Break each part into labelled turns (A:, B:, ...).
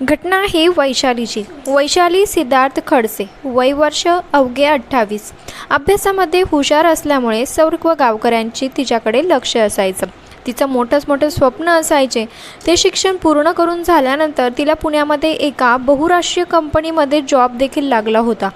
A: घटना ही वैशालीची. वैशाली सिद्धार्थ खडसे वय वर्ष अवघे अठ्ठावीस. अभ्यासामध्ये हुशार असल्यामुळे सर्व गावकऱ्यांची तिच्याकडे लक्ष असायचं. तिचं मोठंच मोठं स्वप्न असायचे. ते शिक्षण पूर्ण करून झाल्यानंतर तिला पुण्यामध्ये एका बहुराष्ट्रीय कंपनीमध्ये जॉब देखील लागला होता.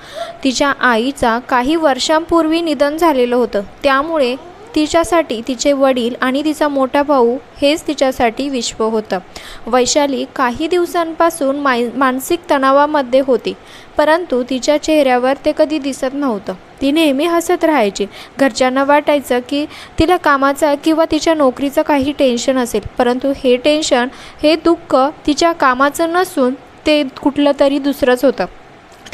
A: तिच्या आईचा काही वर्षांपूर्वी निधन झालेलं होतं. त्यामुळे तिच्यासाठी तिचे वडील आणि तिचा मोठा भाऊ हेच तिच्यासाठी विश्व होतं. वैशाली काही दिवसांपासून माय मानसिक तणावामध्ये होती परंतु तिच्या चेहऱ्यावर ते कधी दिसत नव्हतं. ती नेहमी हसत राहायची. घरच्यांना वाटायचं की तिला कामाचा किंवा तिच्या नोकरीचं काही टेन्शन असेल परंतु हे टेन्शन हे दुःख तिच्या कामाचं नसून ते कुठलं तरी दुसरंच होतं.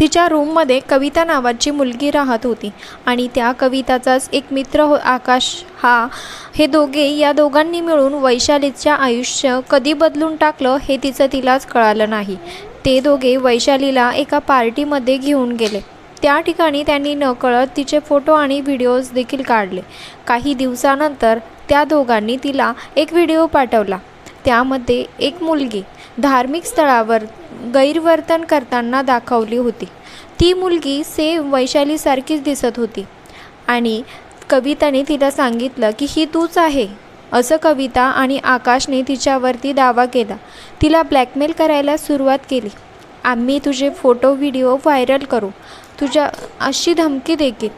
A: तिच्या रूममध्ये कविता नावाची मुलगी राहत होती आणि त्या कविताचाच एक मित्र हो आकाश हा हे दोघे या दोघांनी मिळून वैशालीच्या आयुष्य कधी बदलून टाकलं हे तिचं तिलाच कळालं नाही. ते दोघे वैशालीला एका पार्टीमध्ये घेऊन गेले. त्या ठिकाणी त्यांनी नकळत तिचे फोटो आणि व्हिडिओज देखील काढले. काही दिवसानंतर त्या दोघांनी तिला एक व्हिडिओ पाठवला. त्यामध्ये एक मुलगी धार्मिक स्थळावर गैरवर्तन करताना दाखवली होती. ती मुलगी सेम वैशालीसारखीच दिसत होती आणि कविताने तिला सांगितलं की ही तूच आहे असं कविता आणि आकाशने तिच्यावरती दावा केला. तिला ब्लॅकमेल करायला सुरुवात केली. आम्ही तुझे फोटो व्हिडिओ व्हायरल करू. तुझ्या अशी धमकी देखील.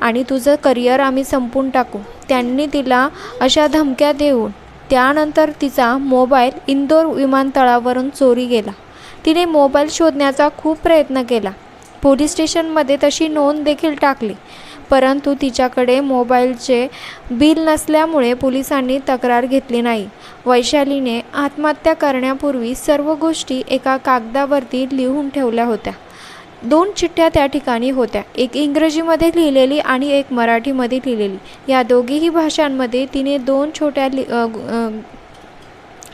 A: आणि तुझं करिअर आम्ही संपून टाकू. त्यांनी तिला अशा धमक्या देऊन त्यानंतर तिचा मोबाईल इंदोर विमानतळावरून चोरी गेला. तिने मोबाईल शोधण्याचा खूप प्रयत्न केला. पोलीस स्टेशनमध्ये तशी नोंद देखील टाकली परंतु तिच्याकडे मोबाईलचे बिल नसल्यामुळे पोलिसांनी तक्रार घेतली नाही. वैशालीने आत्महत्या करण्यापूर्वी सर्व गोष्टी एका कागदावरती लिहून ठेवल्या होत्या. दोन चिठ्ठ्या त्या ठिकाणी होत्या. एक इंग्रजीमध्ये लिहिलेली आणि एक मराठीमध्ये लिहिलेली. या दोघीही भाषांमध्ये तिने दोन छोट्या लि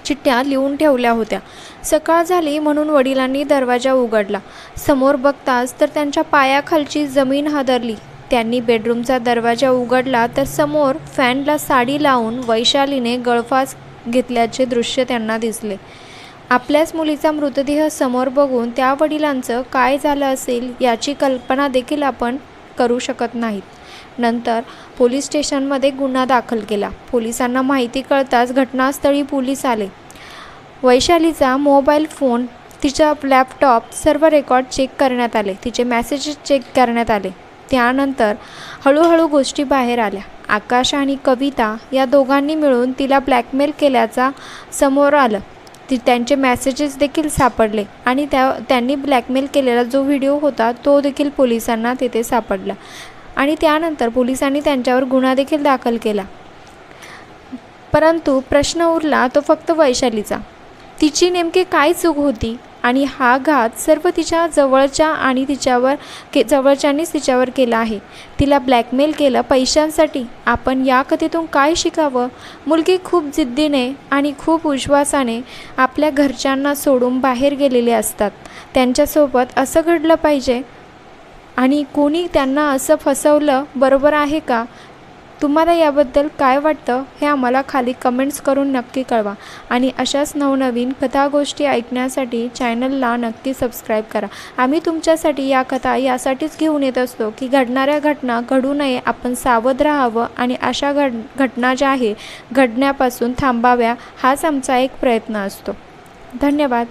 A: चिठ्ठ्या लिहून ठेवल्या होत्या. सकाळ झाली म्हणून वडिलांनी दरवाजा उघडला. समोर बघताच तर त्यांच्या पायाखालची जमीन हादरली. त्यांनी बेडरूमचा दरवाजा उघडला तर समोर फॅनला साडी लावून वैशालीने गळफास घेतल्याचे दृश्य त्यांना दिसले. आपल्याच मुलीचा मृतदेह समोर बघून त्या वडिलांचं काय झालं असेल याची कल्पना देखील आपण करू शकत नाहीत. नंतर पोलीस स्टेशनमध्ये गुन्हा दाखल केला. पोलिसांना माहिती कळताच घटनास्थळी पोलीस आले. वैशालीचा मोबाईल फोन तिचा लॅपटॉप सर्व रेकॉर्ड चेक करण्यात आले. तिचे मेसेजेस चेक करण्यात आले. त्यानंतर हळूहळू गोष्टी बाहेर आल्या. आकाश आणि कविता या दोघांनी मिळून तिला ब्लॅकमेल केल्याचा समोर आलं. ती त्यांचे मॅसेजेस देखील सापडले. आणि त्या त्यांनी ब्लॅकमेल केलेला जो व्हिडिओ होता तो देखील पोलिसांना तिथे सापडला. आणि त्यानंतर पोलिसांनी त्यांच्यावर गुन्हा देखील दाखल केला. परंतु प्रश्न उरला तो फक्त वैशालीचा. तिची नेमकी काय चूक होती? आणि हा घात सर्व तिच्या जवळच्या आणि तिच्यावर के जवळच्यांनीच तिच्यावर केला आहे. तिला ब्लॅकमेल केलं पैशांसाठी. आपण या कथेतून काय शिकावं? मुलगी खूप जिद्दीने आणि खूप विश्वासाने आपल्या घरच्यांना सोडून बाहेर गेलेले असतात. त्यांच्यासोबत असं घडलं पाहिजे. आणि कोणी त्यांना असं फसवलं बरोबर आहे का? तुम्हाला याबद्दल काय वाटतं हे आम्हाला खाली कमेंट्स करून नक्की कळवा. आणि अशाच नवनवीन कथा गोष्टी ऐकण्यासाठी चॅनलला नक्की सबस्क्राईब करा. आम्ही तुमच्यासाठी या कथा यासाठीच घेऊन येत असतो की घडणाऱ्या घटना घडू नये आपण सावध राहावं आणि अशा घड घटना ज्या आहे घडण्यापासून थांबाव्या हाच आमचा एक प्रयत्न असतो. धन्यवाद.